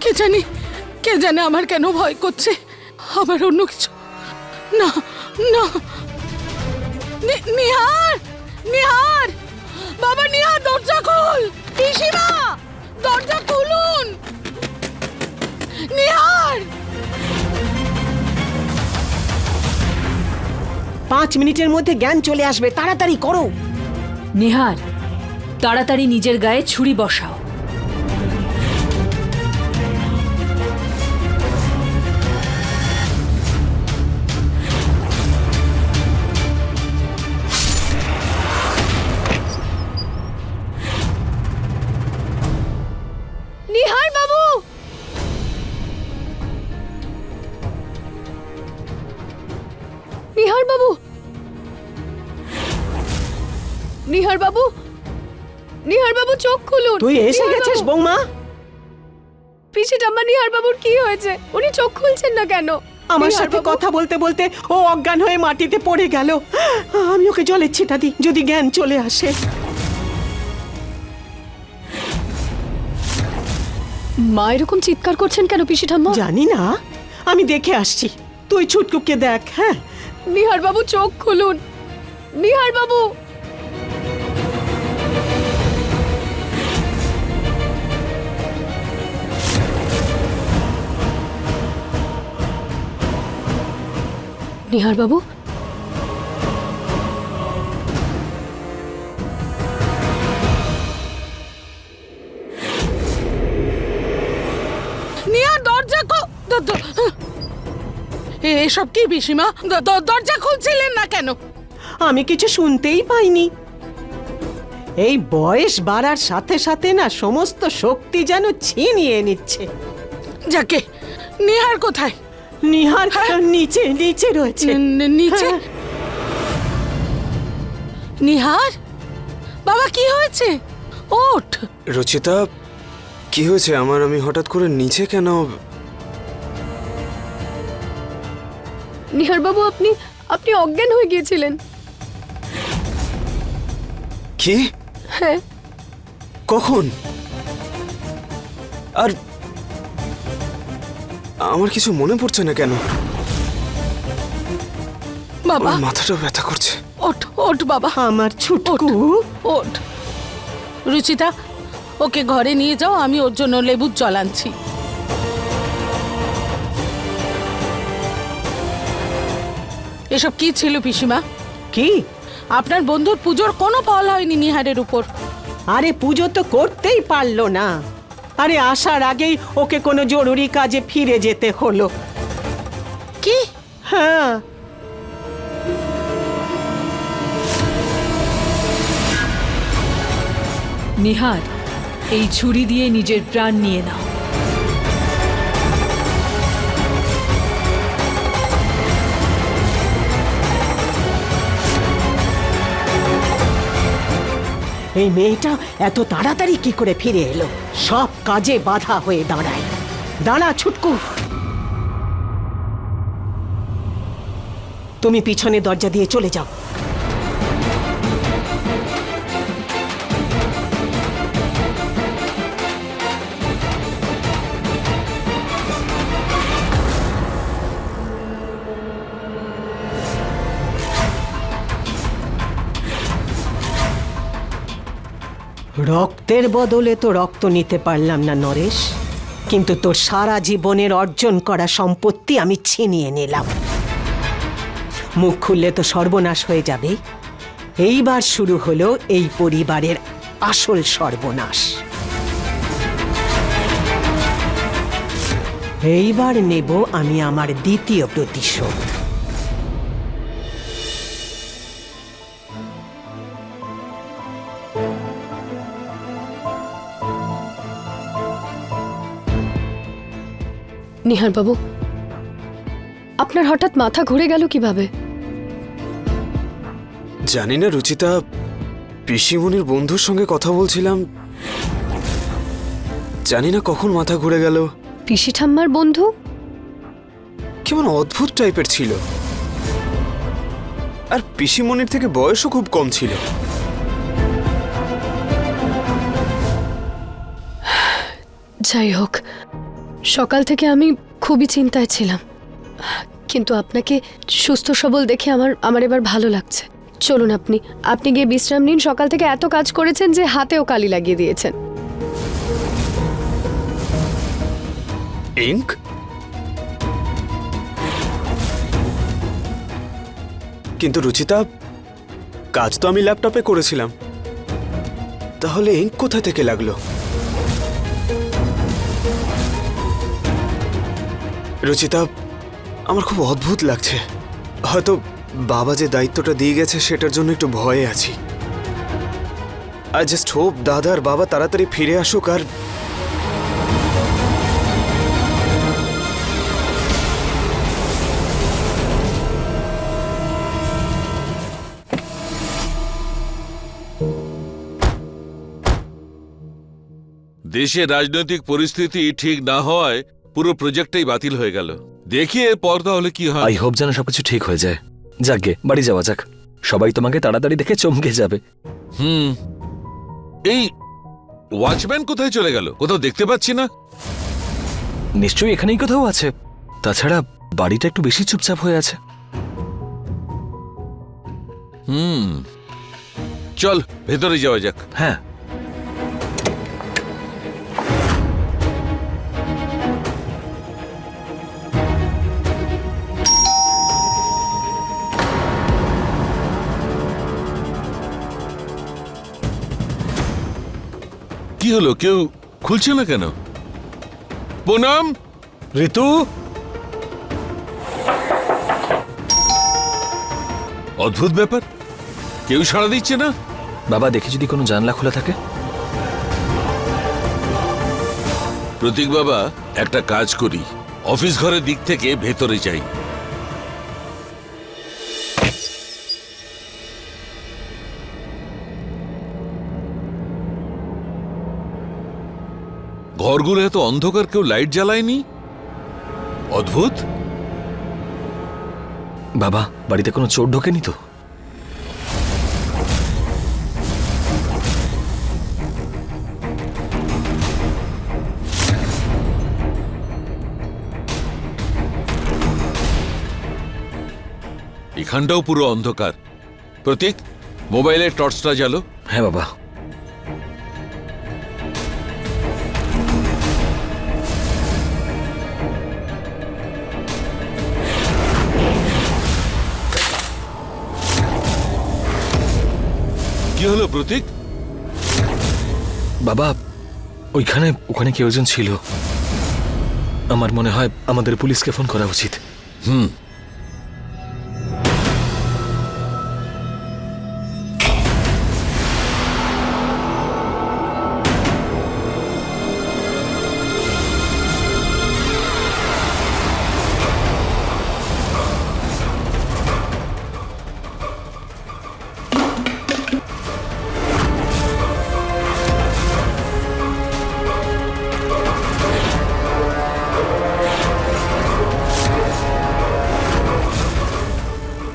কে জানি কে জানে আমার কেন ভয় করছে? আবার অন্য কিছু। না না। নি- নিহার নিহার! বাবা নিহার দরজা খোল! পিসিমা দরজা খুলুন! নিহার! পাঁচ মিনিটের মধ্যে জ্ঞান চলে আসবে তাড়াতাড়ি করো। নিহার তাড়াতাড়ি নিজের গায়ে ছুরি বসাও। তুই এসে গেছিস বৌমা? পিসি ঠাম্মা নিহার বাবুর কি হয়েছে? উনি চোখ খুলছেন না কেন? আমার সাথে কথা বলতে বলতে ও অজ্ঞান হয়ে মাটিতে পড়ে গেল। আমি ওকে জলের ছিটা দিই যদি জ্ঞান চলে আসে। মা এরকম চিৎকার করছেন কেন পিসি ঠাম্মা? জানি না। আমি দেখে আসছি। তুই ছুটকুকে দেখ হ্যাঁ? নিহার বাবু চোখ খুলুন। নিহার বাবু নিহার বাবু নিহার দরজা এসব কি পিসিমা? দরজা খুলছিলেন না কেন? আমি কিছু শুনতেই পাইনি। এই বয়স বাড়ার সাথে সাথে না সমস্ত শক্তি যেন ছিনিয়ে নিচ্ছে। যাকে? নিহার কোথায়? নিহার। নিচে নিচে রয়েছে। নিচে? হ্যাঁ। নিহার? বাবা কি হয়েছে? ওঠ। রচিতা কি হয়েছে? আমার আমি হঠাৎ করে নিচে কেন? নিহার বাবু আপনি আপনি অজ্ঞান হয়ে গিয়েছিলেন। কি? হ্যাঁ। কখন? আর আমার কিছু মনে পড়ছে না কেন? বাবা। মাথাটা ব্যথা করছে। ওঠ ওঠ বাবা। আমার ছুটকু। ওঠ। রুচিতা ওকে ঘরে নিয়ে যাও আমি ওর জন্য লেবুর জল আনছি। এসব কি ছিল পিসিমা? কি? আপনার বন্ধুর পুজোর কোনো ফল হয়নি নিহারের উপর। আরে পুজো তো করতেই পারল না। আরে আসার আগেই ওকে কোনো জরুরি কাজে ফিরে যেতে হলো। কি? হ্যাঁ। নিহার এই ছুরি দিয়ে নিজের প্রাণ নিয়ে নাও। এই মেয়েটা এত তাড়াতাড়ি কি করে ফিরে এলো? সব কাজে বাধা হয়ে দাঁড়ায়। দাঁড়া ছুটকু। তুমি পিছনে দরজা দিয়ে চলে যাও। রক্তের বদলে তো রক্ত নিতে পারলাম না, নরেশ। কিন্তু তোর সারা জীবনের অর্জন করা সম্পত্তি আমি ছিনিয়ে নিলাম। মুখ খুললে তো সর্বনাশ হয়ে যাবে। এইবার শুরু হলো এই পরিবারের আসল সর্বনাশ। এইবার নেব আমি আমার দ্বিতীয় প্রতিশোধ। নিহার বাবু আপনার হঠাৎ মাথা ঘুরে গেল কীভাবে? জানি না রুচিতা। পিসিমনির বন্ধুর সঙ্গে কথা বলছিলাম। জানি না কখন মাথা ঘুরে গেল। পিসি ঠাম্মার বন্ধু? কেমন অদ্ভুত টাইপের ছিল। আর পিসিমনির থেকে বয়সও খুব কম ছিল। যাই হোক সকাল থেকে আমি খুবই চিন্তায় ছিলাম। কিন্তু আপনাকে সুস্থ সবল দেখে আমার আমার এবার ভালো লাগছে। চলুন আপনি আপনি গিয়ে বিশ্রাম নিন। সকাল থেকে এত কাজ করেছেন যে হাতেও কালি লাগিয়ে দিয়েছেন। ইঙ্ক? কিন্তু রুচিতা, কাজ তো আমি ল্যাপটপে করেছিলাম। তাহলে ইঙ্ক কোথা থেকে লাগল? রুচিতা, আমার খুব অদ্ভুত লাগছে। হয়তো বাবা যে দায়িত্বটা দিয়ে গেছে সেটার জন্য একটু ভয়ে আছি। আই জাস্ট হোপ দাদা আর বাবা তাড়াতাড়ি ফিরে আসুক আর দেশের রাজনৈতিক পরিস্থিতি ঠিক না হওয়ায় পুরো প্রজেক্টটাই বাতিল হয়ে গেল। দেখি এরপর তাহলে কি হয়। আই হোপ যেন সবকিছু ঠিক হয়ে যায়। যাকগে বাড়ি যাওয়া যাক। সবাই তোমাকে তাড়াতাড়ি দেখে চমকে যাবে। হুম। এই ওয়াচম্যান কোথায় চলে গেল? কোথাও দেখতে পাচ্ছি না। নিশ্চয়ই এখানেই কোথাও আছে। তাছাড়া বাড়িটা একটু বেশি চুপচাপ হয়ে আছে। হুম। চল ভেতরে যাওয়া যাক। হ্যাঁ। হলো? কেউ খুলছে না কেন? পুনম ঋতু? অদ্ভুত ব্যাপার। কেউ সাড়া দিচ্ছে না? বাবা দেখি যদি কোনো জানলা খোলা থাকে? প্রতীক বাবা একটা কাজ করি। অফিস ঘরের দিক থেকে ভেতরে যাই। ঘরগুলো এত অন্ধকার কেউ লাইট জ্বালায়নি? অদ্ভুত। বাবা বাড়িতে কোনো চোর ঢোকেনি তো? এখানটাও পুরো অন্ধকার। প্রতীক মোবাইলের টর্চটা জ্বালো। হ্যাঁ বাবা। হলো প্রতীক? বাবা ওইখানে ওখানে কেউ ছিল। আমার মনে হয় আমাদের পুলিশকে ফোন করা উচিত। হুম।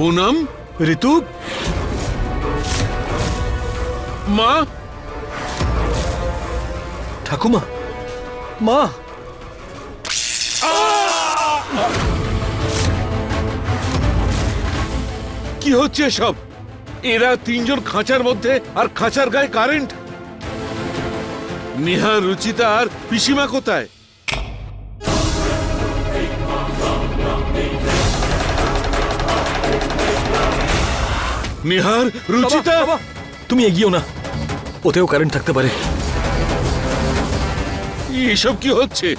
পুনম ঋতু মা। ঠাকুমা মা। কি হচ্ছে সব? এরা তিনজন খাঁচার মধ্যে আর খাঁচার গায়ে কারেন্ট? নেহা রুচিতা আর পিসিমা কোথায়? নিহার রুচিতা! তুমি এগিয়েও না। ওতেও কারেন্ট থাকতে পারে। এসব কি হচ্ছে?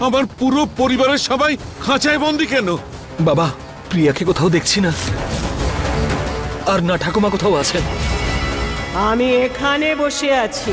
আমার পুরো পরিবারের সবাই খাঁচায় বন্দি কেন? বাবা প্রিয়াকে কোথাও দেখছি না। আর না ঠাকুমা কোথাও আছেন আমি এখানে বসে আছি।